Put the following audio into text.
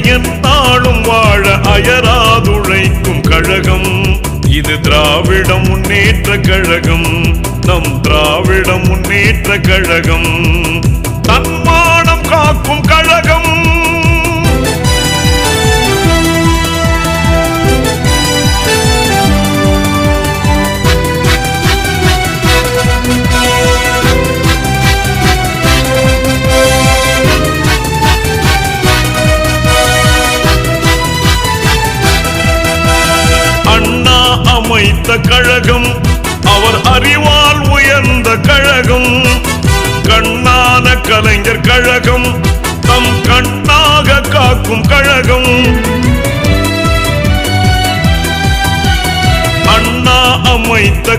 எத்தாளும் வாழ அயராதுழைக்கும் கழகம். இது திராவிட முன்னேற்ற கழகம். நம் திராவிட முன்னேற்ற கழகம். தன்மானம் காக்கும் கழகம். அமைத்த கழகம் அவர் அறிவால் உயர்ந்த கழகம். கண்ணான கலைஞர் கழகம் தம் கண்ணாக காக்கும் கழகம். அண்ணா அமைத்த